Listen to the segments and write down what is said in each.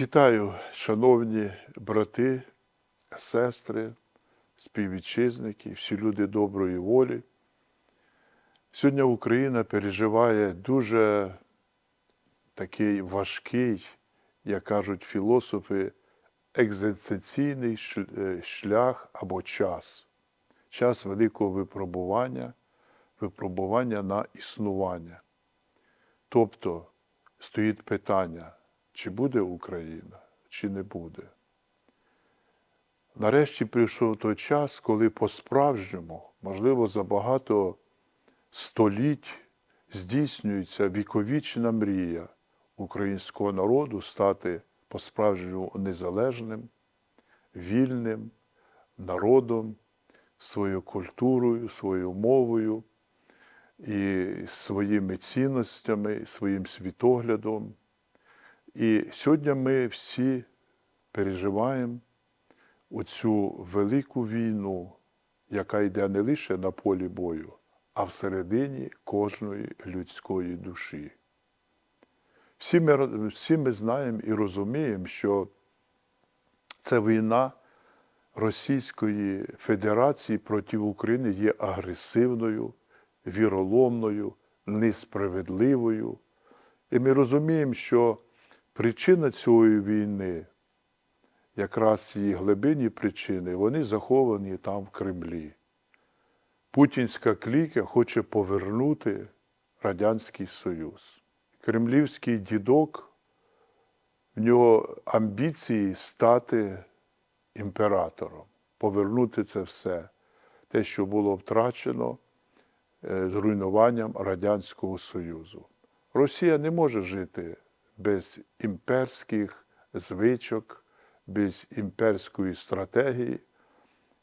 Вітаю, шановні брати, сестри, співвітчизники, всі люди доброї волі. Сьогодні Україна переживає дуже такий важкий, як кажуть філософи, екзистенційний е, шлях або час. Час великого випробування, випробування на існування. Тобто стоїть питання, чи буде Україна, чи не буде. Нарешті прийшов той час, коли по-справжньому, можливо, за багато століть здійснюється віковічна мрія українського народу стати по-справжньому незалежним, вільним народом, своєю культурою, своєю мовою і своїми цінностями, своїм світоглядом. І сьогодні ми всі переживаємо оцю велику війну, яка йде не лише на полі бою, а всередині кожної людської душі. Всі ми, всі ми знаємо і розуміємо, що це війна Російської Федерації проти України є агресивною, віроломною, несправедливою. І ми розуміємо, що причина цієї війни, якраз її глибинні причини, вони заховані там в Кремлі. Путінська кліка хоче повернути Радянський Союз. Кремлівський дідок, в нього амбіції стати імператором, повернути це все, те, що було втрачено е, зруйнуванням Радянського Союзу. Росія не може жити без імперських звичок, без імперської стратегії.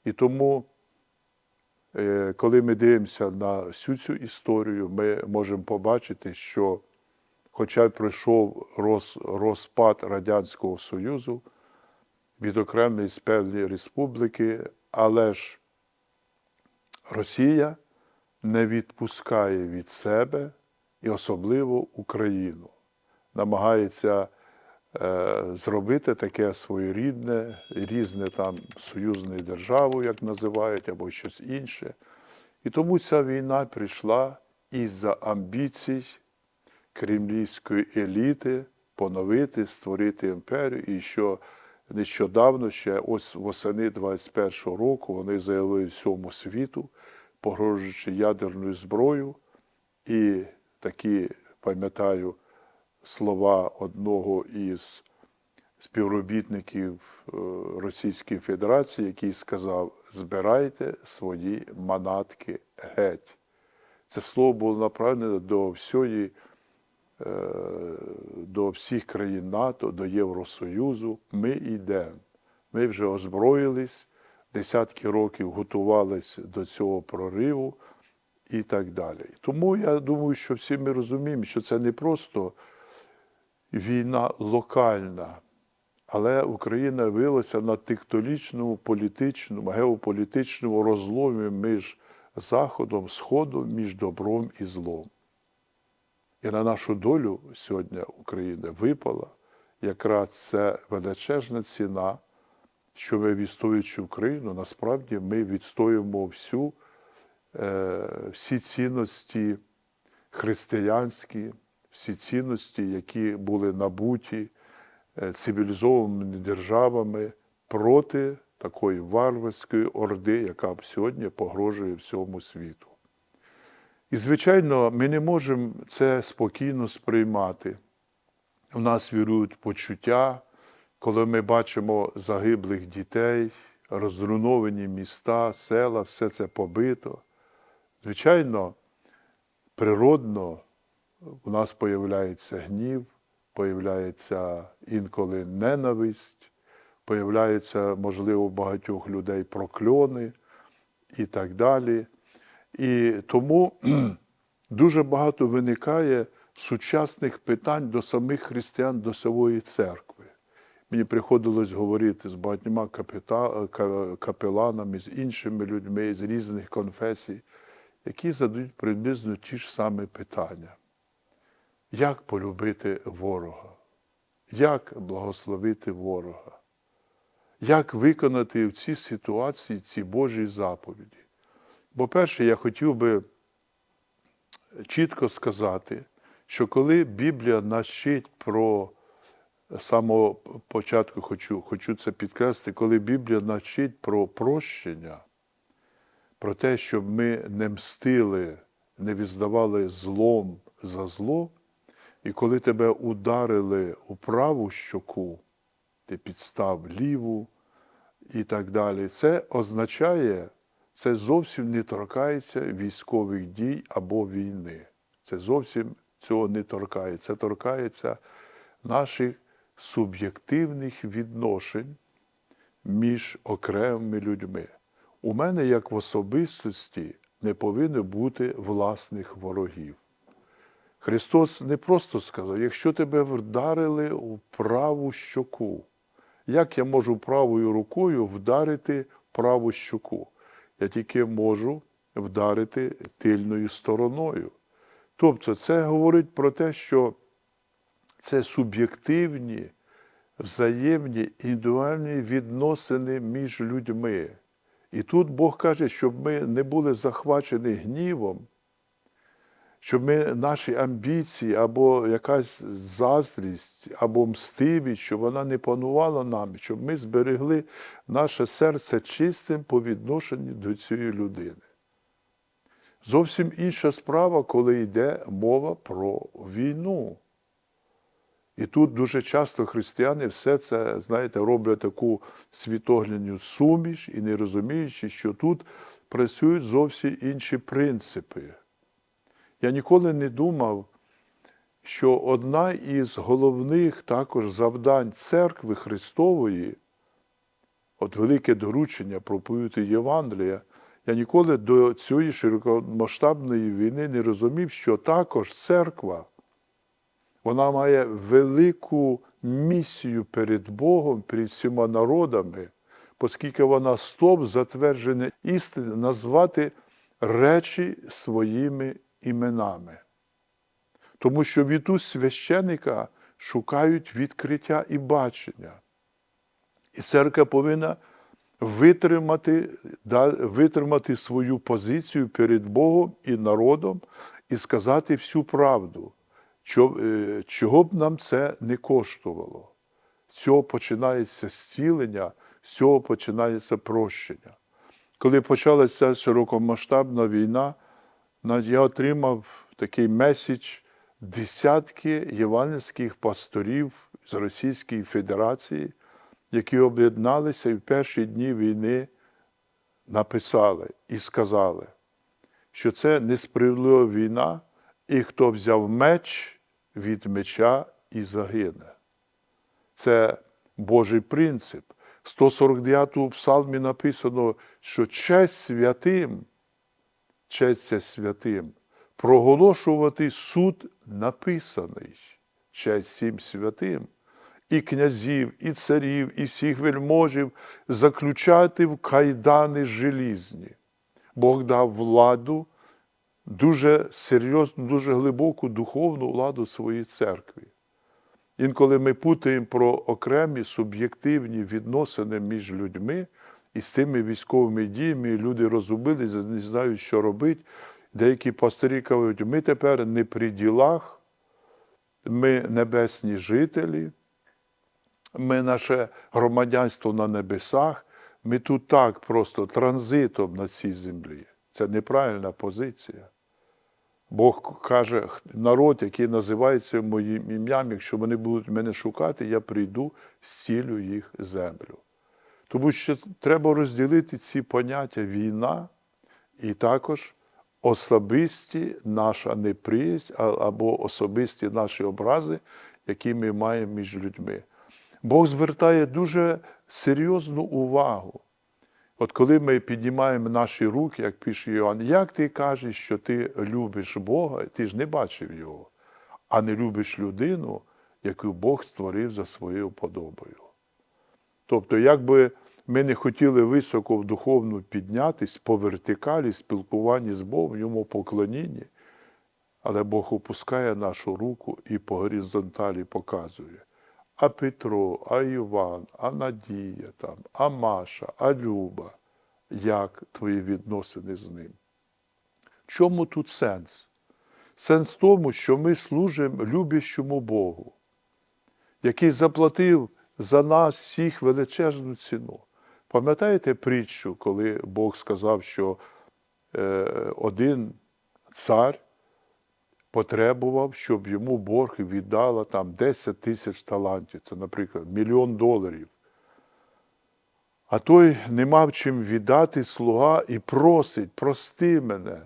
І тому, е, коли ми дивимося на всю цю історію, ми можемо побачити, що, хоча й пройшов розпад Радянського Союзу, відокремлені певні республіки, але ж Росія не відпускає від себе і особливо Україну. Намагається е, зробити таке своєрідне, різне там союзне державу, як називають, або щось інше. І тому ця війна прийшла із-за амбіцій кремлівської еліти поновити, створити імперію, і що нещодавно, ще ось восени 21-го року, вони заявили всьому світу, погрожуючи ядерною зброєю, і такі, пам'ятаю, слова одного із співробітників е, Російської Федерації, який сказав: збирайте свої манатки геть. Це слово було направлене до всієї, е, до всіх країн НАТО, до Євросоюзу. Ми йдемо. Ми вже озброїлись, десятки років готувалися до цього прориву і так далі. Тому я думаю, що всі ми розуміємо, що це не просто війна локальна, але Україна вилася на тектонічному політичному, геополітичному розломі між Заходом, Сходом, між добром і злом. І на нашу долю сьогодні Україна випала якраз це величезна ціна, що ми відстоюючи Україну, насправді ми відстоюємо всю, е, всі цінності християнські, всі цінності, які були набуті е, цивілізованими державами проти такої варварської орди, яка сьогодні погрожує всьому світу. І, звичайно, ми не можемо це спокійно сприймати. У нас вірують почуття, коли ми бачимо загиблих дітей, розруйновані міста, села, все це побито. Звичайно, природно у нас появляється гнів, появляється інколи ненависть, появляються, можливо, у багатьох людей прокльони і так далі. І тому дуже багато виникає сучасних питань до самих християн, до самої церкви. Мені приходилось говорити з багатьма капеланами, з іншими людьми з різних конфесій, які задають приблизно ті ж самі питання. Як полюбити ворога? як благословити ворога, як виконати в цій ситуації ці Божі заповіді. Бо перше, я хотів би чітко сказати, що коли Біблія навчить про самого початку хочу, хочу це підкреслити, коли Біблія навчить про прощення, про те, щоб ми не мстили, не відздавали злом за зло, і коли тебе ударили у праву щоку, ти підстав ліву і так далі, це означає, це зовсім не торкається військових дій або війни. Це зовсім цього не торкається. Це торкається наших суб'єктивних відношень між окремими людьми. У мене, як в особистості, не повинно бути власних ворогів. Христос не просто сказав, якщо тебе вдарили у праву щоку, як я можу правою рукою вдарити праву щоку? Я тільки можу вдарити тильною стороною. Тобто це говорить про те, що це суб'єктивні, взаємні, індивідуальні відносини між людьми. І тут Бог каже, щоб ми не були захвачені гнівом, щоб ми наші амбіції або якась заздрість, або мстивість, щоб вона не панувала нами, щоб ми зберегли наше серце чистим по відношенню до цієї людини. Зовсім інша справа, коли йде мова про війну. І тут дуже часто християни все це, знаєте, роблять таку світоглядну суміш і не розуміючи, що тут працюють зовсім інші принципи. Я ніколи не думав, що одна із головних також завдань церкви Христової, от велике доручення проповідати Євангелія, я ніколи до цієї широкомасштабної війни не розумів, що також церква вона має велику місію перед Богом, перед всіма народами, оскільки вона стоп затверджене істини, назвати речі своїми іменами. Тому що від у священика шукають відкриття і бачення. І церква повинна витримати, витримати свою позицію перед Богом і народом і сказати всю правду. Е, чого б нам це не коштувало? З цього починається зцілення, з цього починається прощення. Коли почалася широкомасштабна війна, я отримав такий меседж десятки євангельських пасторів з Російської Федерації, які об'єдналися і в перші дні війни написали і сказали, що це несправедлива війна, і хто взяв меч від меча і загине. Це Божий принцип. В 149 му псалмі написано, що честь святим, честь святим, проголошувати суд написаний, честь всім святим, і князів, і царів, і всіх вельможів заключати в кайдани желізні. Бог дав владу дуже серйозну, дуже глибоку духовну владу своїй церкві. Інколи ми путаємо про окремі суб'єктивні відносини між людьми і з цими військовими діями люди розгубилися, не знають, що робити. Деякі пастирі кажуть, ми тепер не при ділах, ми небесні жителі, ми наше громадянство на небесах, ми тут так просто транзитом на цій землі. Це неправильна позиція. Бог каже, народ, який називається моїм ім'ям, якщо вони будуть мене шукати, я прийду, зцілю їх землю. Тому що треба розділити ці поняття війна і також особисті наша неприязнь або особисті наші образи, які ми маємо між людьми. Бог звертає дуже серйозну увагу От коли ми піднімаємо наші руки, як пише Іоанн, як ти кажеш, що ти любиш Бога, ти ж не бачив Його, а не любиш людину, яку Бог створив за своєю подобою. Тобто, якби ми не хотіли високо в духовну піднятись по вертикалі, спілкуванні з Богом, йому поклонінні, але Бог опускає нашу руку і по горизонталі показує. а Петро, а Іван, а Надія, там, а Маша, а Люба, як твої відносини з ним? Чому тут сенс? Сенс в тому, що ми служимо любящому Богу, який заплатив за нас всіх величезну ціну. Пам'ятаєте притчу, коли Бог сказав, що е, один цар потребував, щоб йому борг віддала там 10 тисяч талантів, це, наприклад, мільйон доларів. А той не мав чим віддати слуга і просить, прости мене.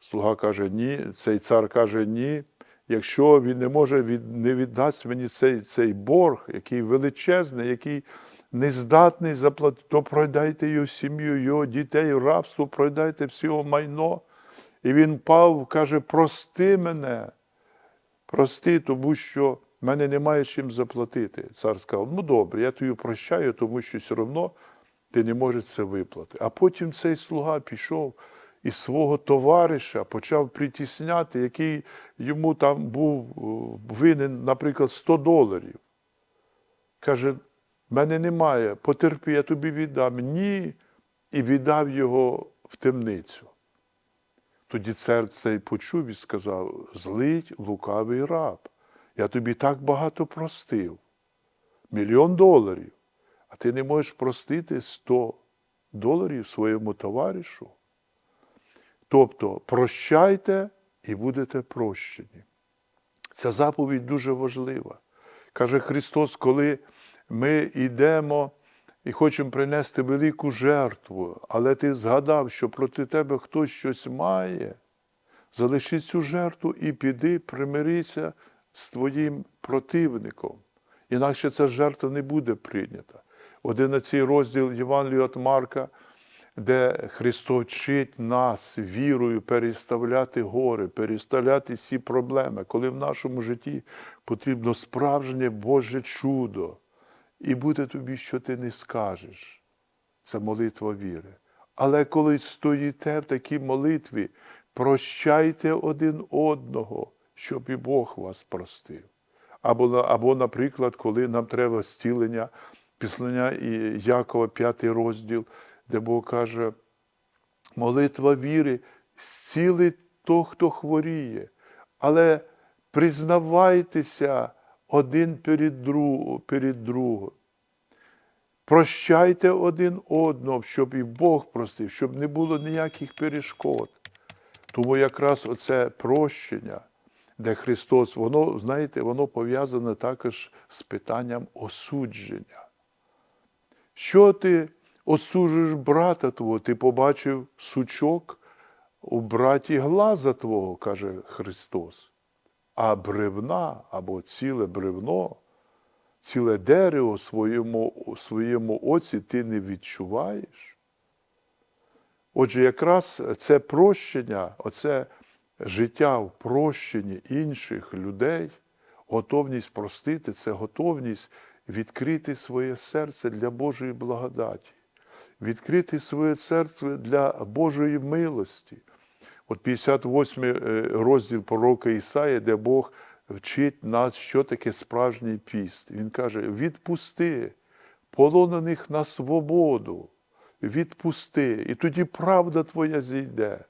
Слуга каже, ні, цей цар каже, ні. Якщо він не може від, не віддасть мені цей, цей борг, який величезний, який не здатний заплатити, то продайте його сім'ю, його дітей рабство, продайте все його майно. І він пав, каже, прости мене, прости, тому що в мене немає чим заплатити. Цар сказав, ну добре, я тобі прощаю, тому що все одно ти не можеш це виплатити. А потім цей слуга пішов і свого товариша почав притісняти, який йому там був е, винен, наприклад, 100 доларів. Каже, мене немає, потерпи, я тобі віддам. Ні. І віддав його в темницю. Тоді цар цей почув і сказав: злить лукавий раб, я тобі так багато простив. Мільйон доларів. А ти не можеш простити 100 доларів своєму товаришу. Тобто прощайте і будете прощені. Ця заповідь дуже важлива. Каже Христос, коли ми йдемо і хочемо принести велику жертву, але ти згадав, що проти тебе хтось щось має, залиши цю жертву і піди, примирися з твоїм противником. Інакше ця жертва не буде прийнята. Одинадцятий розділ Євангелія від Марка, де Христос вчить нас вірою переставляти гори, переставляти всі проблеми, коли в нашому житті потрібно справжнє Боже чудо. І буде тобі, що ти не скажеш. Це молитва віри. Але коли стоїте в такій молитві, прощайте один одного, щоб і Бог вас простив. Або, або наприклад, коли нам треба зцілення, післання Якова, п'ятий розділ, де Бог каже, молитва віри зцілить того, хто хворіє. Але признавайтеся один перед, друг, перед другом. Прощайте один одного, щоб і Бог простив, щоб не було ніяких перешкод. Тому якраз оце прощення, де Христос, воно, знаєте, воно пов'язане також з питанням осудження. Що ти осуджуєш брата твого? Ти побачив сучок у браті глаза твого, каже Христос. А бревна або ціле бревно, ціле дерево своєму, своєму оці ти не відчуваєш. Отже, якраз це прощення, оце життя в прощенні інших людей, готовність простити, це готовність відкрити своє серце для Божої благодаті, відкрити своє серце для Божої милості. От 58 е, розділ пророка Ісаї, де Бог вчить нас, що таке справжній піст. Він каже: відпусти полонених на свободу, відпусти, і тоді правда твоя зійде.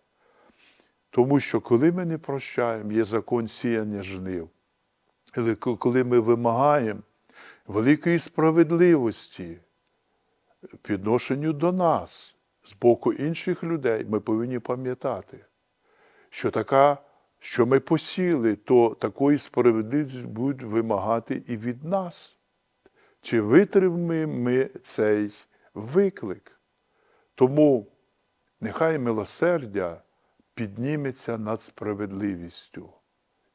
Тому що коли ми не прощаємо, є закон сіяння жнив. Але коли ми вимагаємо великої справедливості відношенню до нас, з боку інших людей, ми повинні пам'ятати, що така, що ми посіли, то такої справедливості будуть вимагати і від нас. Чи витримаємо ми цей виклик? Тому нехай милосердя підніметься над справедливістю.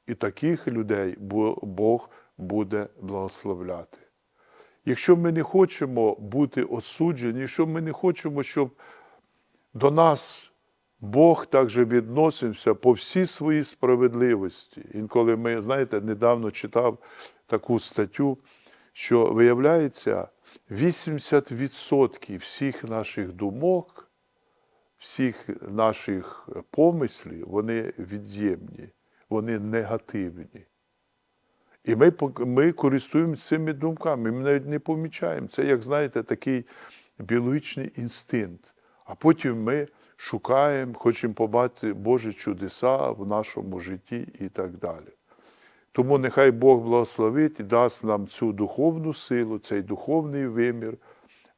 І таких людей Бог буде благословляти. Якщо ми не хочемо бути осуджені, якщо ми не хочемо, щоб до нас Бог також відносився по всій своїй справедливості. Інколи ми, знаєте, недавно читав таку статтю, що виявляється, 80% всіх наших думок, всіх наших помислів, вони від'ємні, вони негативні. І ми, ми користуємося цими думками, ми навіть не помічаємо. Це, як знаєте, такий біологічний інстинкт. А потім ми шукаємо, хочемо побачити Божі чудеса в нашому житті і так далі. Тому нехай Бог благословить і дасть нам цю духовну силу, цей духовний вимір,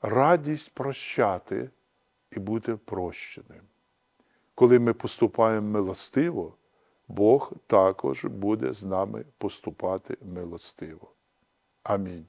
радість прощати і бути прощеним. Коли ми поступаємо милостиво, Бог також буде з нами поступати милостиво. Амінь.